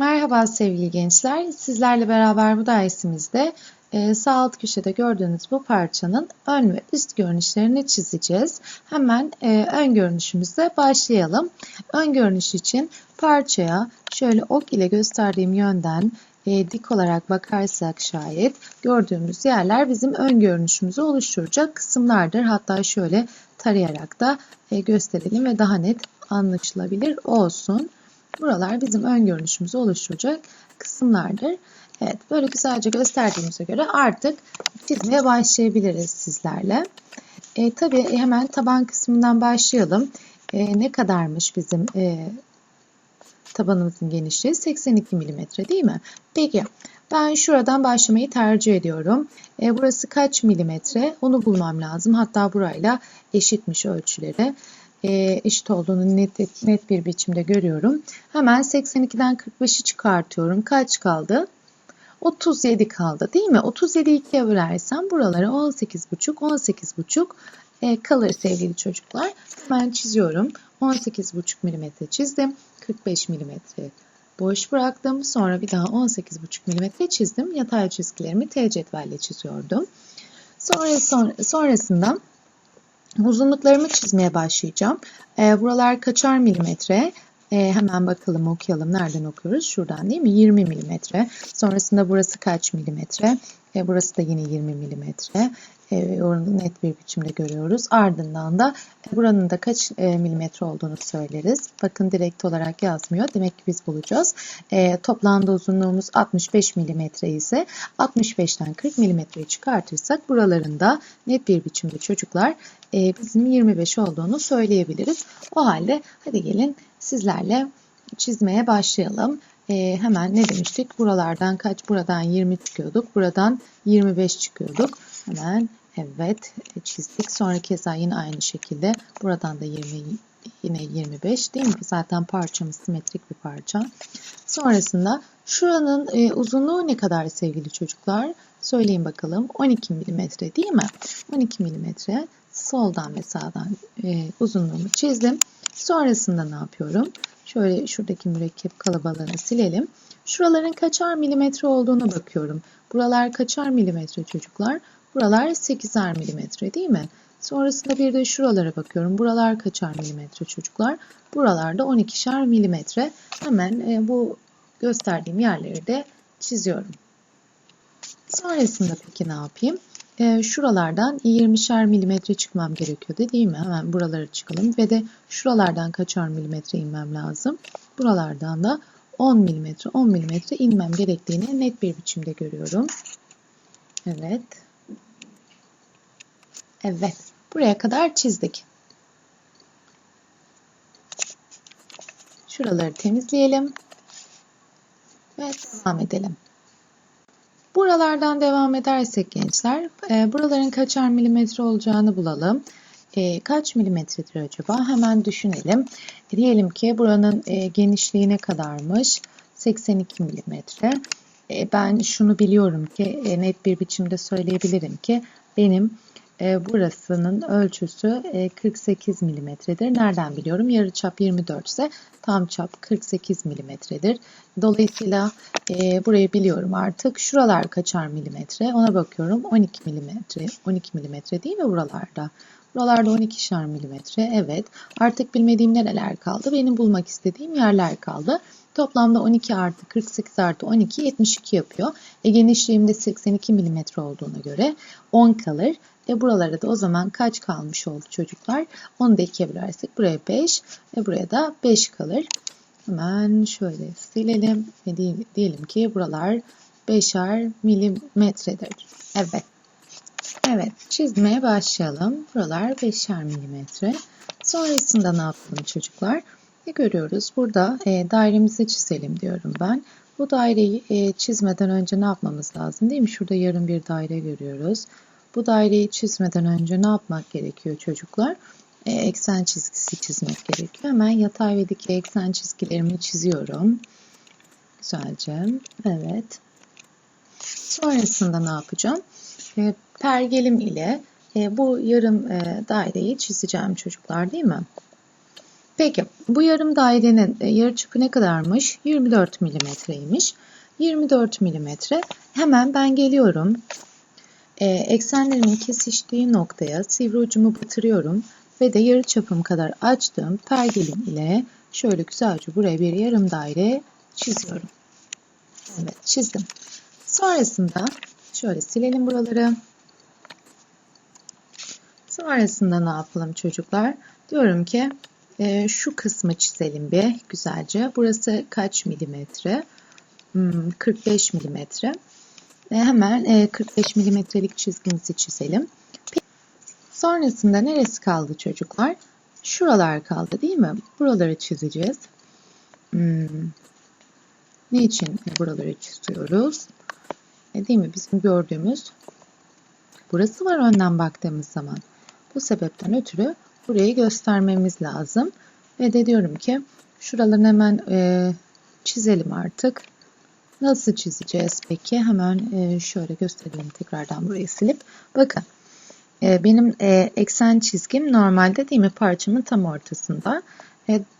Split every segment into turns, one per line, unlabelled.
Merhaba sevgili gençler. Sizlerle beraber bu dersimizde e, sağ alt köşede gördüğünüz bu parçanın ön ve üst görünüşlerini çizeceğiz. Hemen e, ön görünüşümüzle başlayalım. Ön görünüş için parçaya şöyle ok ile gösterdiğim yönden e, dik olarak bakarsak şayet gördüğümüz yerler bizim ön görünüşümüzü oluşturacak kısımlardır. Hatta şöyle tarayarak da e, gösterelim ve daha net anlaşılabilir olsun. Buralar bizim ön görünüşümüzü oluşturacak kısımlardır. Evet böyle güzelce gösterdiğimize göre artık çizmeye başlayabiliriz sizlerle. E, tabii hemen taban kısmından başlayalım. E, ne kadarmış bizim e, tabanımızın genişliği? 82 mm değil mi? Peki ben şuradan başlamayı tercih ediyorum. E, burası kaç milimetre? Onu bulmam lazım. Hatta burayla eşitmiş ölçüleri e, eşit olduğunu net, net bir biçimde görüyorum. Hemen 82'den 45'i çıkartıyorum. Kaç kaldı? 37 kaldı değil mi? 37'yi ikiye bölersem buralara 18,5 18,5 e, kalır sevgili çocuklar. Hemen çiziyorum. 18,5 mm çizdim. 45 mm boş bıraktım. Sonra bir daha 18,5 mm çizdim. Yatay çizgilerimi T cetvelle çiziyordum. Sonra, sonra sonrasında Uzunluklarımı çizmeye başlayacağım. E, buralar kaçar milimetre? E, hemen bakalım okuyalım. Nereden okuyoruz? Şuradan değil mi? 20 milimetre. Sonrasında burası kaç milimetre? E, burası da yine 20 milimetre e, oranı net bir biçimde görüyoruz. Ardından da e, buranın da kaç e, milimetre olduğunu söyleriz. Bakın direkt olarak yazmıyor. Demek ki biz bulacağız. E, toplamda uzunluğumuz 65 milimetre ise 65'ten 40 milimetreyi çıkartırsak buralarında net bir biçimde çocuklar e, bizim 25 olduğunu söyleyebiliriz. O halde hadi gelin sizlerle çizmeye başlayalım. E, hemen ne demiştik? Buralardan kaç? Buradan 20 çıkıyorduk. Buradan 25 çıkıyorduk. Hemen Evet çizdik. Sonra keza yine aynı şekilde buradan da 20 yine 25 değil mi? Zaten parçamız simetrik bir parça. Sonrasında şuranın e, uzunluğu ne kadar sevgili çocuklar? Söyleyin bakalım. 12 mm değil mi? 12 mm soldan ve sağdan e, uzunluğumu çizdim. Sonrasında ne yapıyorum? Şöyle şuradaki mürekkep kalabalığını silelim. Şuraların kaçar milimetre olduğuna bakıyorum. Buralar kaçar milimetre çocuklar? Buralar 8'er milimetre değil mi? Sonrasında bir de şuralara bakıyorum. Buralar kaçar milimetre çocuklar? Buralarda 12'şer milimetre. Hemen e, bu gösterdiğim yerleri de çiziyorum. Sonrasında peki ne yapayım? E, şuralardan 20'şer milimetre çıkmam gerekiyordu değil mi? Hemen buralara çıkalım ve de şuralardan kaçar milimetre inmem lazım? Buralardan da 10 milimetre 10 milimetre inmem gerektiğini net bir biçimde görüyorum. Evet. Evet. Buraya kadar çizdik. Şuraları temizleyelim. Ve devam edelim. Buralardan devam edersek gençler, e, buraların kaçar milimetre olacağını bulalım. E, kaç milimetredir acaba? Hemen düşünelim. E, diyelim ki buranın e, genişliği ne kadarmış? 82 milimetre. E, ben şunu biliyorum ki e, net bir biçimde söyleyebilirim ki benim e, burasının ölçüsü 48 e, milimetredir. Nereden biliyorum? Yarı çap 24 ise tam çap 48 milimetredir. Dolayısıyla e, burayı biliyorum artık. Şuralar kaçar milimetre? Ona bakıyorum. 12 milimetre. 12 milimetre değil mi buralarda? Buralarda 12'şer milimetre. Evet. Artık bilmediğim nereler kaldı? Benim bulmak istediğim yerler kaldı. Toplamda 12 artı 48 artı 12 72 yapıyor. E, genişliğim de 82 milimetre olduğuna göre 10 kalır. E buralara da o zaman kaç kalmış oldu çocuklar? Onu da ikiye bölersek buraya 5 ve buraya da 5 kalır. Hemen şöyle silelim ve diyelim ki buralar 5'er milimetredir. Evet. Evet çizmeye başlayalım. Buralar 5'er milimetre. Sonrasında ne yapalım çocuklar? Ne görüyoruz? Burada e, dairemizi çizelim diyorum ben. Bu daireyi e, çizmeden önce ne yapmamız lazım değil mi? Şurada yarım bir daire görüyoruz. Bu daireyi çizmeden önce ne yapmak gerekiyor çocuklar? E, eksen çizgisi çizmek gerekiyor. Hemen yatay ve dikey eksen çizgilerimi çiziyorum. Güzelce. Evet. Sonrasında ne yapacağım? E, pergelim ile e, bu yarım e, daireyi çizeceğim çocuklar değil mi? Peki bu yarım dairenin e, yarıçapı ne kadarmış? 24 milimetreymiş. 24 milimetre. Hemen ben geliyorum. Ee, eksenlerimin kesiştiği noktaya sivri ucumu batırıyorum ve de yarı çapım kadar açtığım pergelin ile şöyle güzelce buraya bir yarım daire çiziyorum. Evet çizdim. Sonrasında şöyle silelim buraları. Sonrasında ne yapalım çocuklar? Diyorum ki e, şu kısmı çizelim bir güzelce. Burası kaç milimetre? Hmm, 45 milimetre. E, hemen e, 45 milimetrelik çizgimizi çizelim. Sonrasında neresi kaldı çocuklar? Şuralar kaldı değil mi? Buraları çizeceğiz. Hmm. Ne için buraları çiziyoruz? E, değil mi? Bizim gördüğümüz burası var önden baktığımız zaman. Bu sebepten ötürü burayı göstermemiz lazım. Ve de diyorum ki şuralarını hemen e, çizelim artık. Nasıl çizeceğiz peki? Hemen e, şöyle göstereyim tekrardan burayı silip. Bakın e, benim e, eksen çizgim normalde değil mi parçamın tam ortasında.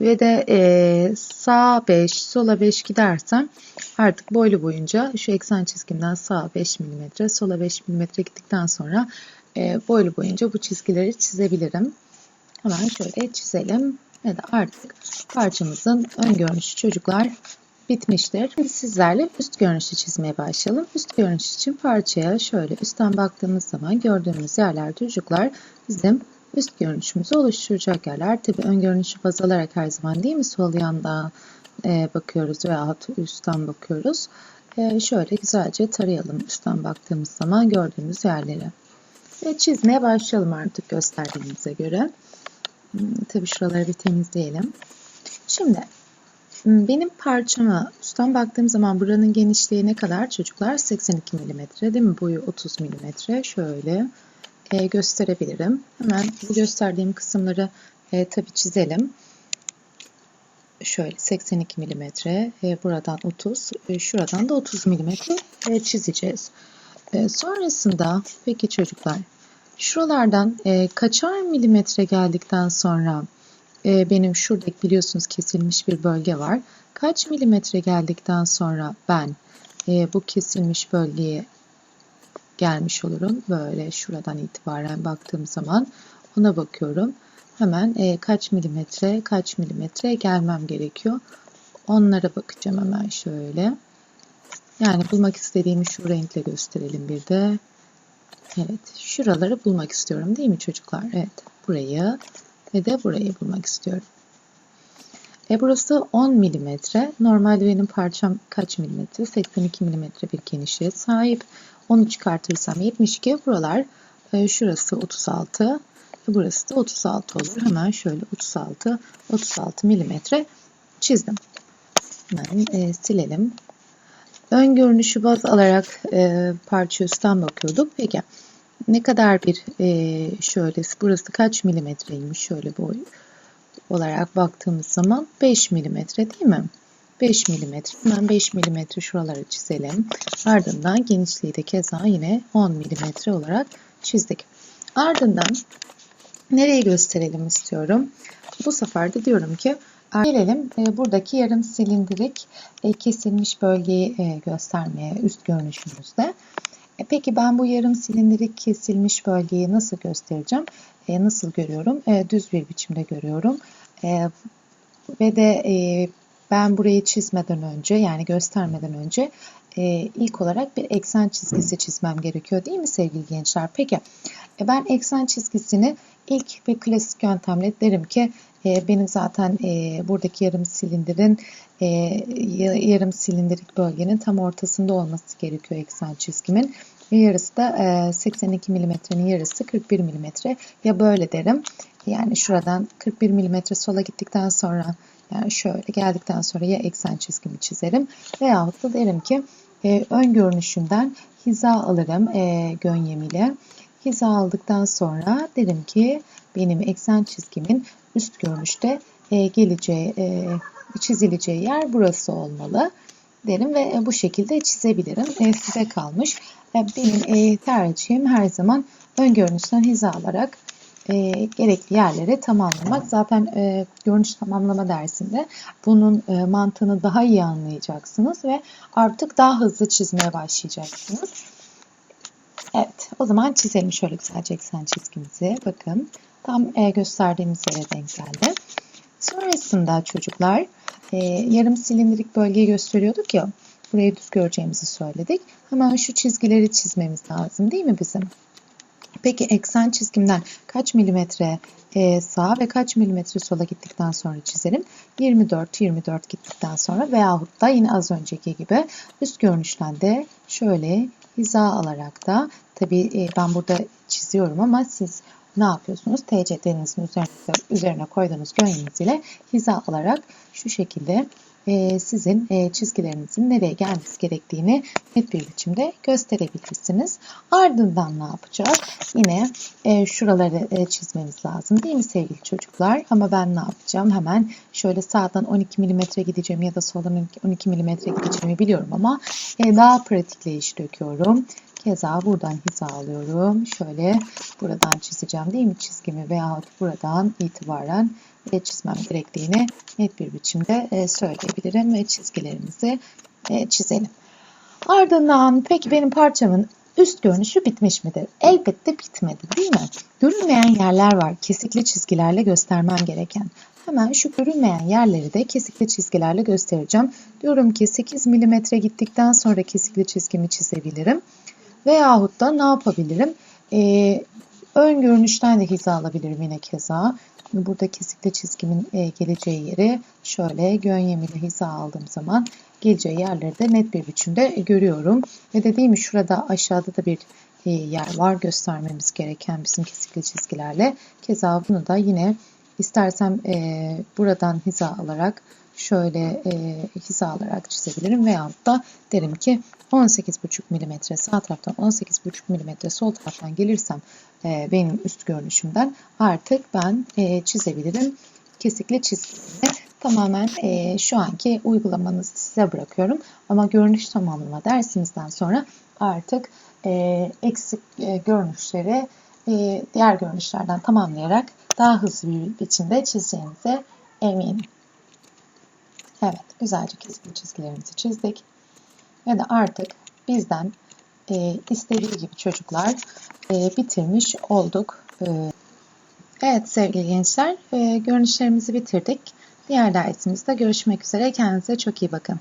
Ve de sağa 5, sola 5 gidersem artık boylu boyunca şu eksen çizgimden sağa 5 mm, sola 5 mm gittikten sonra boylu boyunca bu çizgileri çizebilirim. Hemen şöyle çizelim. Ve de artık parçamızın ön görünüşü çocuklar bitmiştir. Şimdi sizlerle üst görünüşü çizmeye başlayalım. Üst görünüş için parçaya şöyle üstten baktığımız zaman gördüğümüz yerler çocuklar bizim üst görünüşümüzü oluşturacak yerler. Tabi ön görünüşü baz alarak her zaman değil mi sol yanda e, bakıyoruz veya üstten bakıyoruz. E, şöyle güzelce tarayalım üstten baktığımız zaman gördüğümüz yerleri. Ve çizmeye başlayalım artık gösterdiğimize göre. Hmm, Tabi şuraları bir temizleyelim. Şimdi benim parçama üstten baktığım zaman buranın genişliği ne kadar çocuklar? 82 mm değil mi? Boyu 30 mm. Şöyle e, gösterebilirim. Hemen bu gösterdiğim kısımları e, tabi çizelim. Şöyle 82 mm, e, buradan 30, e, şuradan da 30 mm e, çizeceğiz. E, sonrasında peki çocuklar şuralardan e, kaçar milimetre geldikten sonra e, benim şuradaki biliyorsunuz kesilmiş bir bölge var. Kaç milimetre geldikten sonra ben e, bu kesilmiş bölgeye gelmiş olurum. Böyle şuradan itibaren baktığım zaman ona bakıyorum. Hemen e, kaç milimetre kaç milimetre gelmem gerekiyor. Onlara bakacağım hemen şöyle. Yani bulmak istediğimi şu renkle gösterelim bir de. Evet şuraları bulmak istiyorum değil mi çocuklar? Evet burayı ve de burayı bulmak istiyorum. E burası 10 mm. Normalde benim parçam kaç milimetre? 82 mm bir genişliğe sahip. Onu çıkartırsam 72. Buralar e, şurası 36. Burası da 36 olur. Hemen şöyle 36 36 milimetre çizdim. Hemen e, silelim. Ön görünüşü baz alarak e, parça üstten bakıyorduk. Peki ne kadar bir e, şöyle burası kaç milimetreymiş şöyle boy olarak baktığımız zaman 5 milimetre değil mi? 5 milimetre. Hemen 5 milimetre şuraları çizelim. Ardından genişliği de keza yine 10 milimetre olarak çizdik. Ardından nereye gösterelim istiyorum. Bu sefer de diyorum ki gelelim e, buradaki yarım silindirik e, kesilmiş bölgeyi e, göstermeye üst görünüşümüzde. Peki ben bu yarım silindirik kesilmiş bölgeyi nasıl göstereceğim? Nasıl görüyorum? Düz bir biçimde görüyorum. Ve de ben burayı çizmeden önce yani göstermeden önce e, ilk olarak bir eksen çizgisi çizmem gerekiyor değil mi sevgili gençler? Peki e, ben eksen çizgisini ilk bir klasik yöntemle derim ki e, benim zaten e, buradaki yarım silindirin e, yarım silindirik bölgenin tam ortasında olması gerekiyor eksen çizgimin. Yarısı da e, 82 milimetrenin yarısı 41 milimetre ya böyle derim. Yani şuradan 41 milimetre sola gittikten sonra yani şöyle geldikten sonra ya eksen çizgimi çizerim veyahut da derim ki e, ön görünüşünden hiza alırım e, gönyem ile. Hiza aldıktan sonra derim ki benim eksen çizgimin üst görünüşte e, geleceği, e, çizileceği yer burası olmalı derim ve e, bu şekilde çizebilirim. E, size kalmış. E, benim e, tercihim her zaman ön görünüşten hiza alarak e, gerekli yerleri tamamlamak. Zaten e, görünüş tamamlama dersinde bunun e, mantığını daha iyi anlayacaksınız ve artık daha hızlı çizmeye başlayacaksınız. Evet, o zaman çizelim şöyle güzelce eksen çizgimizi. Bakın, tam e, gösterdiğimiz yere denk geldi. Sonrasında çocuklar e, yarım silindirik bölgeyi gösteriyorduk ya. Burayı düz göreceğimizi söyledik. Hemen şu çizgileri çizmemiz lazım değil mi bizim? Peki eksen çizgimden kaç milimetre e, sağa ve kaç milimetre sola gittikten sonra çizelim? 24, 24 gittikten sonra veyahut da yine az önceki gibi üst görünüşten de şöyle hiza alarak da tabii ben burada çiziyorum ama siz ne yapıyorsunuz? TCT'nizin üzerine, üzerine koyduğunuz gönyeniz ile hiza alarak şu şekilde e, sizin e, çizgilerinizin nereye gelmesi gerektiğini net bir biçimde gösterebilirsiniz. Ardından ne yapacağız? Yine e, şuraları e, çizmemiz lazım değil mi sevgili çocuklar? Ama ben ne yapacağım? Hemen şöyle sağdan 12 mm gideceğim ya da soldan 12 mm gideceğimi biliyorum ama daha pratikle iş döküyorum. Keza buradan hiza alıyorum. Şöyle buradan çizeceğim değil mi çizgimi veyahut buradan itibaren e, çizmem gerektiğini net bir biçimde e, söyleyebilirim ve çizgilerimizi e, çizelim. Ardından peki benim parçamın üst görünüşü bitmiş midir? Elbette bitmedi değil mi? Görünmeyen yerler var kesikli çizgilerle göstermem gereken. Hemen şu görünmeyen yerleri de kesikli çizgilerle göstereceğim. Diyorum ki 8 mm gittikten sonra kesikli çizgimi çizebilirim. Veyahut da ne yapabilirim? Ee, ön görünüşten de hiza alabilirim yine keza. Burada kesikli çizgimin e, geleceği yeri şöyle gönyem ile hiza aldığım zaman geleceği yerleri de net bir biçimde görüyorum. Ve dediğim gibi şurada aşağıda da bir e, yer var göstermemiz gereken bizim kesikli çizgilerle. Keza bunu da yine istersem e, buradan hiza alarak şöyle e, hiza alarak çizebilirim veyahut da derim ki 18,5 mm sağ taraftan 18,5 mm sol taraftan gelirsem e, benim üst görünüşümden artık ben e, çizebilirim. Kesikli çizgilerimi tamamen e, şu anki uygulamanızı size bırakıyorum. Ama görünüş tamamlama dersimizden sonra artık e, eksik e, görünüşleri e, diğer görünüşlerden tamamlayarak daha hızlı bir biçimde çizeceğinize eminim. Evet, güzelce kesikli çizgilerimizi çizdik. Ve de artık bizden e, istediği gibi çocuklar e, bitirmiş olduk. E, evet sevgili gençler, e, görünüşlerimizi bitirdik. Diğer dersimizde görüşmek üzere. Kendinize çok iyi bakın.